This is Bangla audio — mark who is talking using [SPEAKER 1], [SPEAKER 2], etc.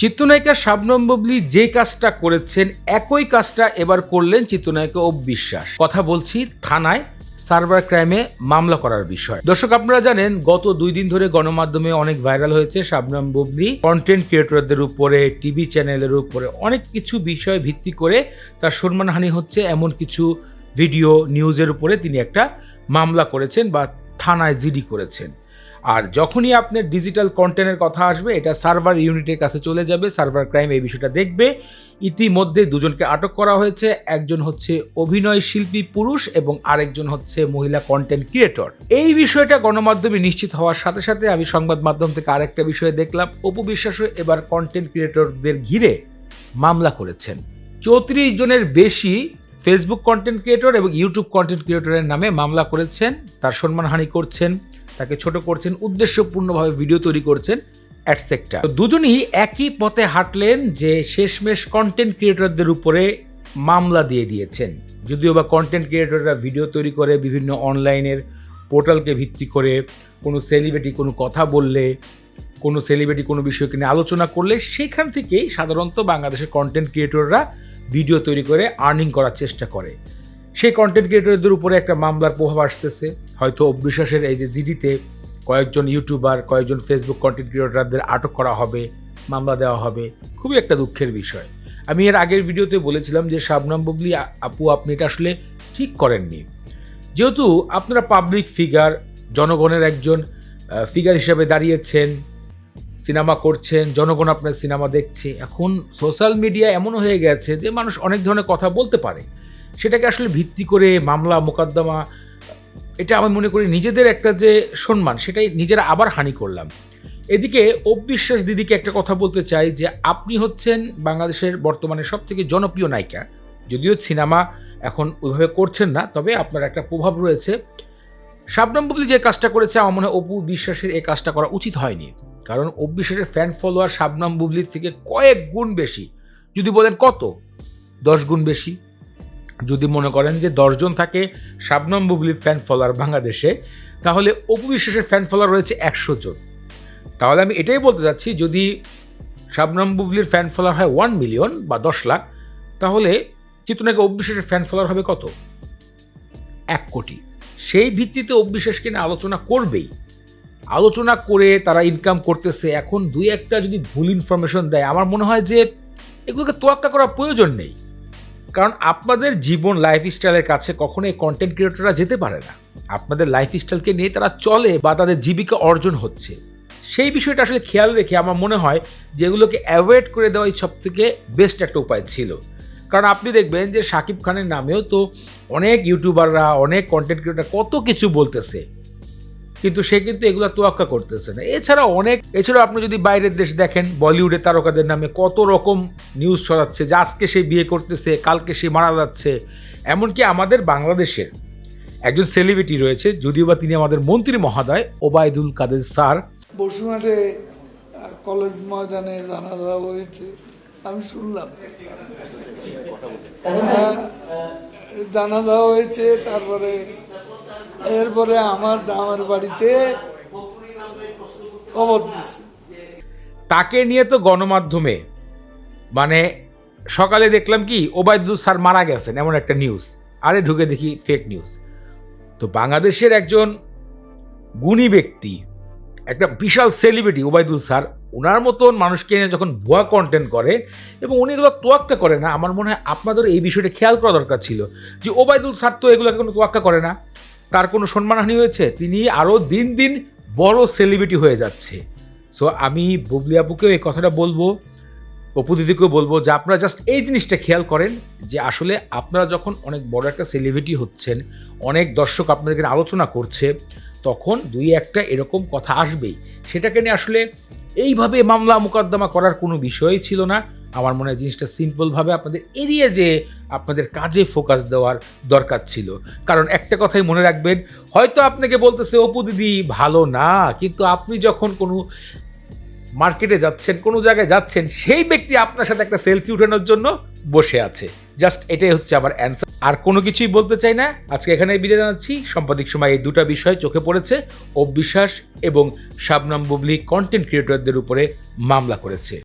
[SPEAKER 1] চিত্রনায়িকা শাবনম বুবলি যে কাজটা করেছেন, একই কাজটা এবার করলেন চিত্রনায়িকা ও বিশ্বাস কথা বলছি থানায় সার্ভার ক্রাইমে মামলা করার বিষয়। দর্শক, আপনারা জানেন, গত দুই দিন ধরে গণমাধ্যমে অনেক ভাইরাল হয়েছে শাবনম বুবলি। কন্টেন্ট ক্রিয়েটরদের উপরে টিভি চ্যানেলের উপরে অনেক কিছু বিষয় ভিত্তি করে তার সম্মানহানি হচ্ছে। এমন কিছু ভিডিও নিউজের উপরে তিনি একটা মামলা করেছেন বা থানায় জিডি করেছেন। আর যখনই আপনার ডিজিটাল কন্টেন্টের কথা আসবে, এটা সার্ভার ইউনিটের কাছে চলে যাবে সার্ভার ক্রাইম এই বিষয়টা দেখবে। ইতিমধ্যে দুজনকে আটক করা হয়েছে, একজন হচ্ছে অভিনয় শিল্পী পুরুষ এবং আরেকজন হচ্ছে মহিলা কন্টেন্ট ক্রিয়েটর এই বিষয়টা গণমাধ্যমে নিশ্চিত হওয়ার সাথে সাথে আমি সংবাদ মাধ্যম থেকে আরেকটা বিষয় দেখলাম, অপু বিশ্বাসও এবার কন্টেন্ট ক্রিয়েটরদের ঘিরে মামলা করেছেন। চৌত্রিশ জনের বেশি ফেসবুক কন্টেন্ট ক্রিয়েটর এবং ইউটিউব কন্টেন্ট ক্রিয়েটরের নামে মামলা করেছেন, তার সম্মানহানি করছেন। তাকে ছোট করছেন, উদ্দেশ্যপূর্ণভাবে ভিডিও তৈরি করছেন অ্যাটসেক্টা দুজনই একই পথে হাঁটলেন যে শেষমেশ কন্টেন্ট ক্রিয়েটরদের উপরে মামলা দিয়ে দিয়েছেন। যদিও বা কন্টেন্ট ক্রিয়েটররা ভিডিও তৈরি করে বিভিন্ন অনলাইনের পোর্টালকে ভিত্তি করে কোনো সেলিব্রিটি কোনো কথা বললে, কোনো সেলিব্রিটি কোনো বিষয়কে নিয়ে আলোচনা করলে, সেখান থেকেই সাধারণত বাংলাদেশের কন্টেন্ট ক্রিয়েটররা ভিডিও তৈরি করে আর্নিং করার চেষ্টা করে। সেই কন্টেন্ট ক্রিয়েটরদের উপরে একটা মামলার প্রভাব আসতেছে। হয়তো অবিশ্বাসের এই যে জিডিতে কয়েকজন ইউটিউবার কয়েকজন ফেসবুক কন্টেন্ট ক্রিয়েটরদের আটক করা হবে, মামলা দেওয়া হবে, খুবই একটা দুঃখের বিষয়। আমি এর আগের ভিডিওতে বলেছিলাম যে শাবনাম বুবলি আপু, আপনি এটা আসলে ঠিক করেননি। যেহেতু আপনারা পাবলিক ফিগার জনগণের একজন ফিগার হিসেবে দাঁড়িয়েছেন, সিনেমা করছেন, জনগণ আপনার সিনেমা দেখছে, এখন সোশ্যাল মিডিয়া এমন হয়ে গেছে যে মানুষ অনেক ধরনের কথা বলতে পারে। সেটাকে আসলে ভিত্তি করে মামলা, মোকদ্দমা, এটা আমি মনে করি নিজেদের একটা যে সম্মান, সেটাই নিজেরা আবার হানি করলাম। এদিকে অবিশ্বাস দিদিকে একটা কথা বলতে চাই যে, আপনি হচ্ছেন বাংলাদেশের বর্তমানে সব থেকে জনপ্রিয় নায়িকা। যদিও সিনেমা এখন ওইভাবে করছেন না, তবে আপনার একটা প্রভাব রয়েছে। শাবনম বুবলি যে কাজটা করেছে, আমার মনে হয় অপু বিশ্বাসের এই কাজটা করা উচিত হয়নি। কারণ অবিশ্বাসের ফ্যান ফলোয়ার শাবনম বুবলির থেকে কয়েক গুণ বেশি। যদি বলেন কত? দশ গুণ বেশি। যদি মনে করেন যে দশজন থাকে শাবনম বুবলির ফ্যান ফলোয়ার বাংলাদেশে, তাহলে অপু বিশ্বাসের ফ্যান ফলোয়ার রয়েছে একশো জন। তাহলে আমি এটাই বলতে চাচ্ছি, যদি শাবনম বুবলির ফ্যান ফলোয়ার হয় ওয়ান মিলিয়ন বা দশ লাখ, তাহলে চিত্রনায়িকা অবিশ্বাসের ফ্যান ফলোয়ার হবে কত? এক কোটি। সেই ভিত্তিতে অবিশ্বাসকে নিয়ে আলোচনা করবেই। আলোচনা করে তারা ইনকাম করতেছে। এখন দুই একটা যদি ভুল ইনফরমেশন দেয়, আমার মনে হয় যে এগুলোকে তোয়াক্কা করার প্রয়োজন নেই। কারণ আপনাদের জীবন লাইফস্টাইলের কাছে কখনো এই কন্টেন্ট ক্রিয়েটররা যেতে পারে না। আপনাদের লাইফস্টাইলকে নিয়ে তারা চলে বা তাদের জীবিকা অর্জন হচ্ছে। সেই বিষয়টা আসলে খেয়াল রেখে আমার মনে হয় যে এগুলোকে অ্যাভয়েড করে দেওয়াই সব থেকে বেস্ট একটা উপায় ছিল। কারণ আপনি দেখবেন যে শাকিব খানের নামেও তো অনেক ইউটিউবাররা অনেক কন্টেন্ট ক্রিয়েটার কত কিছু বলতেছে। কিন্তু সে কিন্তু এগুলো তোয়াক্কা করতেছে না। এছাড়া অনেক এছাড়াও আপনি যদি বাইরের দেশ দেখেন বলিউডের তারকাদের নামে কত রকম নিউজ ছড়াচ্ছে যে আজকে সে বিয়ে করতেছে কালকে সে মারা যাচ্ছে। এমনকি আমাদের বাংলাদেশের একজন সেলিব্রিটি রয়েছে যদিও বা তিনি আমাদের মন্ত্রী মহাদয় ওবায়দুল কাদের স্যার।
[SPEAKER 2] বসুমাঠে কলেজ ময়দানে জানাজা হয়েছে আমি শুনলাম। হ্যাঁ, জানাজা হয়েছে তারপরে এরপরে আমার আমার বাড়িতে
[SPEAKER 1] তাকে নিয়ে তো গণমাধ্যমে মানে সকালে দেখলাম কি, ওবায়দুল স্যার মারা গেছেন, এমন একটা নিউজ আরে ঢুকে দেখি ফেক নিউজ তো বাংলাদেশের একজন গুণী ব্যক্তি, একটা বিশাল সেলিব্রিটি ওবায়দুল স্যার, ওনার মতন মানুষকে নিয়ে যখন ভুয়া কন্টেন্ট করে, এবং উনি এগুলো তোয়াক্কা করে না, আমার মনে হয় আপনাদের এই বিষয়টা খেয়াল করা দরকার ছিল, যে ওবায়দুল স্যার তো এগুলোকে কোনো তোয়াক্কা করে না। তার কোনো সম্মানহানি হয়েছে? তিনি আরও দিন দিন বড় সেলিব্রিটি হয়ে যাচ্ছে। সো আমি বুবলি আপুকেও এই কথাটা বলব, অপু দিদিকেও বলব যে আপনারা জাস্ট এই জিনিসটা খেয়াল করেন যে আসলে আপনারা যখন অনেক বড় একটা সেলিব্রিটি হচ্ছেন, অনেক দর্শক আপনাদেরকে আলোচনা করছে, তখন দুই একটা এরকম কথা আসবেই। সেটাকে নিয়ে আসলে এইভাবে মামলা মোকদ্দমা করার কোনো বিষয়ই ছিল না। আমার মনে হয় জিনিসটা সিম্পলভাবে আপনাদের এড়িয়ে যে আপনাদের কাজে ফোকাস দেওয়ার দরকার ছিল। কারণ একটা কথাই মনে রাখবেন, হয়তো আপনাকে বলতেছে, অপু দিদি, ভালো না। কিন্তু আপনি যখন কোনো মার্কেটে যাচ্ছেন, কোনো জায়গায় যাচ্ছেন, সেই ব্যক্তি আপনার সাথে একটা সেলফি উঠানোর জন্য বসে আছে। জাস্ট এটাই হচ্ছে আমার অ্যান্সার আর কোনো কিছুই বলতে চাই না। আজকে এখানে বিদায় জানাচ্ছি। সম্পাদিক সময় এই দুটা বিষয় চোখে পড়েছে। অবিশ্বাস এবং শাবনাম বুবলি কন্টেন্ট ক্রিয়েটরদের উপরে মামলা করেছে।